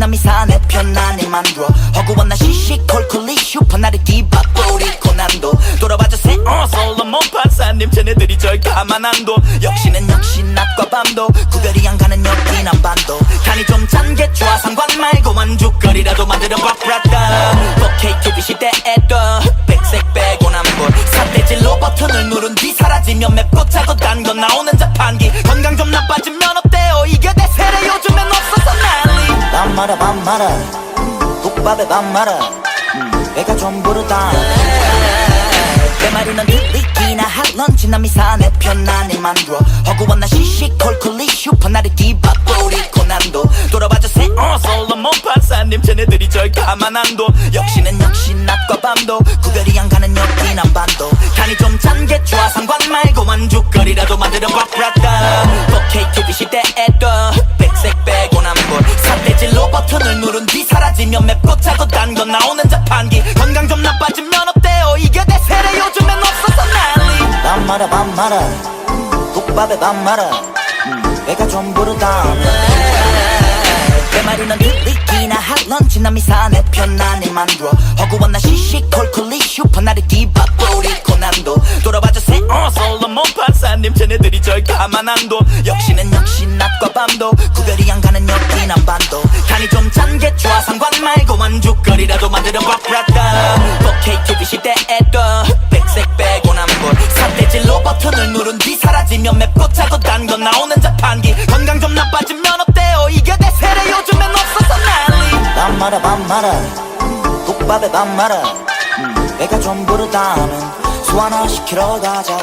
남이 사내 편안히 만들어. 허구한 나 시시콜콜리 슈퍼 나를 디바 뿌리고 난도 돌아봐줘 세어 솔로몬 판사님 쟤네들이 절 가만 안둬 역시는 역시 낮과 밤도 구별이 안 가는 여기 남반도. 간이 좀 짠게 좋아 상관 말고 만죽거리라도 만들어 봐브라다 4K TV 시대에 밥 말아. 국밥에 밥 말아. 음, 배가 좀 부르다. 내 말이 넌 들리기나 할 런치 남이 사내 편안히 만들어. 허구한 나 시시 콜콜리 슈퍼 나를 디바 뿌리 고 난도. 돌아봐줘 세어 솔로몬 판사님. 쟤네들이 절 가만 안둬 역시는 역시 낮과 밤도. 구별이 안 가는 여기 남반도. 간이 좀짠게 좋아. 상관 말고 만죽거리라도 만들어 봐브라다 4K TV 시대에도 말아. 국밥에 밥 말아. 음, 배가 좀 부르다 내 말이 넌 들리기나 할 런치 남이 사내 편안히 만들어. 허구한 나 시시콜콜리 슈퍼 나를 디바 뿌리고 난도. 돌아봐줘 세어 솔로몬 판사님 쟤네들이 절 가만 안둬 역시는 역시 낮과 밤도. 구별이 안 가는 여기 남반도. 간이 좀짠게 좋아 상관 말고 만죽거리라도 만들어 봐브라다 4K TV 시대 짜고 단거 나오는 자판기. 건강 좀 나빠지면 어때요? 이게 대세래 요즘엔 없어서 난리. 밥 말아 밥 말아. 국밥에 밥 말아. 음, 배가 좀 부르다면 소화나 시키러 가자